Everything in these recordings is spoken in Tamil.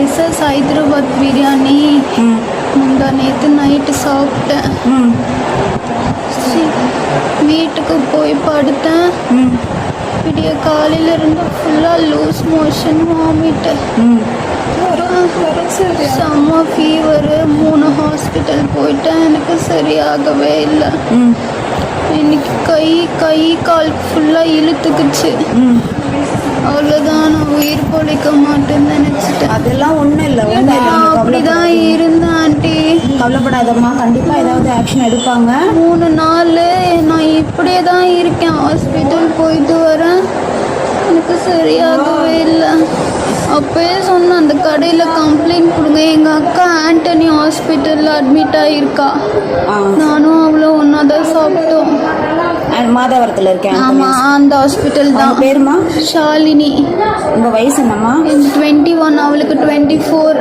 எஸ்எஸ் ஹைதராபாத் பிரியாணி முந்தா நேற்று நைட்டு சாப்பிட்டேன் வீட்டுக்கு போய் படுத்தேன். ம் விடிய காலையில இருந்து ஃபுல்லாக லூஸ் மோஷன் வாமிட்டு செம்ம ஃபீவரு மூணு ஹாஸ்பிட்டல் போயிட்டேன். எனக்கு சரியாகவே இல்லை. ம் இன்னைக்கு கை கை கால் ஃபுல்லாக இழுத்துக்குச்சு. ம் அவ்வளோதான் நான் உயிர் பொழைக்க மாட்டேன்னு நினச்சிட்டேன். அதெல்லாம் ஒன்றும் இல்லை ஒன்றும் இல்லை. அப்படிதான் இருந்தேன் ஆண்டி. கவலைப்படாதம்மா. கண்டிப்பாக ஏதாவது ஆக்ஷன் எடுப்பாங்க. மூணு நாள் நான் இப்படியே தான் இருக்கேன். ஹாஸ்பிட்டல் போயிட்டு வரேன். எனக்கு சரியாகவே இல்லை. அப்பயே சொன்னேன் அந்த கடையில் கம்ப்ளைண்ட் கொடுங்க. எங்கள் அக்கா ஆண்டனி ஹாஸ்பிட்டலில் அட்மிட் ஆகியிருக்கா நானும் அவ்வளோ ஒன்றா தான் சாப்பிட்டோம் மாதாவரத்தில் இருக்கேன் ஆமாம் அந்த ஹாஸ்பிட்டல் தான். பேருமா? ஷாலினி. உங்கள் வயசு என்னம்மா? டுவெண்ட்டி ஒன் அவளுக்கு டுவெண்ட்டி ஃபோர்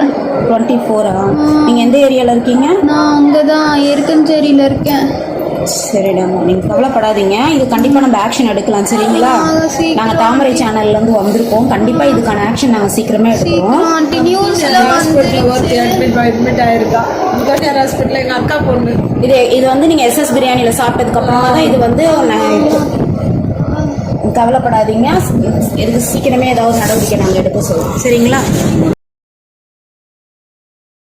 டுவெண்ட்டி ஃபோரா நீங்கள் எந்த ஏரியாவில் இருக்கீங்க? நான் அங்கே தான் எருக்கஞ்சேரியில் இருக்கேன். சரிடாம்மா நீங்கள் கவலைப்படாதீங்க. இது கண்டிப்பாக நம்ம ஆக்ஷன் எடுக்கலாம் சரிங்களா? நாங்கள் தாமரை சேனல்லேருந்து வந்திருக்கோம். கண்டிப்பாக இதுக்கான ஆக்ஷன் நாங்கள் சீக்கிரமே எடுக்கிறோம். அட்மிட் ஆயிருக்கா? ஹாஸ்பிட்டல் எங்கள் அக்கா பொண்ணு. இது இது வந்து நீங்கள் எஸ்எஸ் பிரியாணியில் சாப்பிட்டதுக்கு அப்புறமா தான் இது வந்து கவலைப்படாதீங்க. இதுக்கு சீக்கிரமே ஏதாவது நடவடிக்கை நாங்கள் எடுக்க சொல்லுவோம் சரிங்களா?